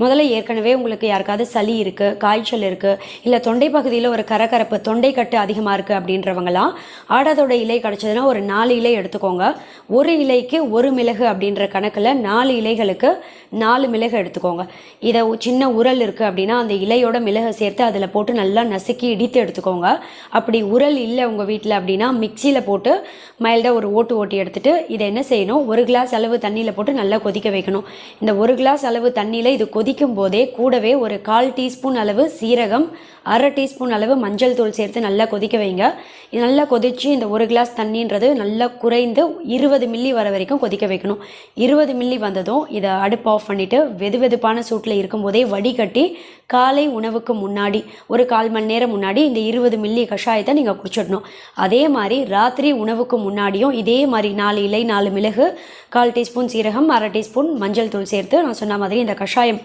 முதல்ல ஏற்கனவே உங்களுக்கு யாருக்காவது சளி இருக்குது காய்ச்சல் இருக்குது இல்லை தொண்டை பகுதியில் ஒரு கரகரப்பு தொண்டை கட்டு அதிகமாக இருக்குது அப்படின்றவங்களாம் ஆடாதோட இலை கிடச்சதுன்னா ஒரு நாலு இலை எடுத்துக்கோங்க. ஒரு இலைக்கு ஒரு மிளகு அப்படின்ற கணக்கில் நாலு இலைகளுக்கு நாலு மிளகு எடுத்துக்கோங்க. இதை சின்ன உரல் இருக்குது அப்படின்னா அந்த இலையோட மிளகு சேர்த்து அதில் போட்டு நல்லா நசுக்கி இடித்து எடுத்துக்கோங்க. அப்படி உரல் இல்லை உங்கள் வீட்டில் அப்படின்னா மிக்சியில் போட்டு மைல்டாக ஒரு ஓட்டு ஓட்டி எடுத்துகிட்டு இதை என்ன செய்யணும்? ஒரு கிளாஸ் அளவு தண்ணியில் போட்டு நல்லா கொதிக்க வைக்கணும். இந்த ஒரு கிளாஸ் அளவு தண்ணியில் இது கொதி கொதிக்கும் போதே கூடவே ஒரு கால் டீஸ்பூன் அளவு சீரகம் அரை டீஸ்பூன் அளவு மஞ்சள் தூள் சேர்த்து நல்லா கொதிக்க வைங்க. இது நல்லா கொதிச்சு இந்த ஒரு கிளாஸ் தண்ணின்றது நல்லா குறைந்து இருபது மில்லி வர வரைக்கும் கொதிக்க வைக்கணும். இருபது மில்லி வந்ததும் இதை அடுப்பு ஆஃப் பண்ணிவிட்டு வெது வெதுப்பான சூட்டில் இருக்கும்போதே வடிகட்டி காலை உணவுக்கு முன்னாடி ஒரு கால் மணி நேரம் முன்னாடி இந்த இருபது மில்லி கஷாயத்தை நீங்கள் குடிச்சிடணும். அதே மாதிரி ராத்திரி உணவுக்கு முன்னாடியும் இதே மாதிரி நாலு இலை நாலு மிளகு கால் டீஸ்பூன் சீரகம் அரை டீஸ்பூன் மஞ்சள் தூள் சேர்த்து நான் சொன்ன மாதிரி இந்த கஷாயம்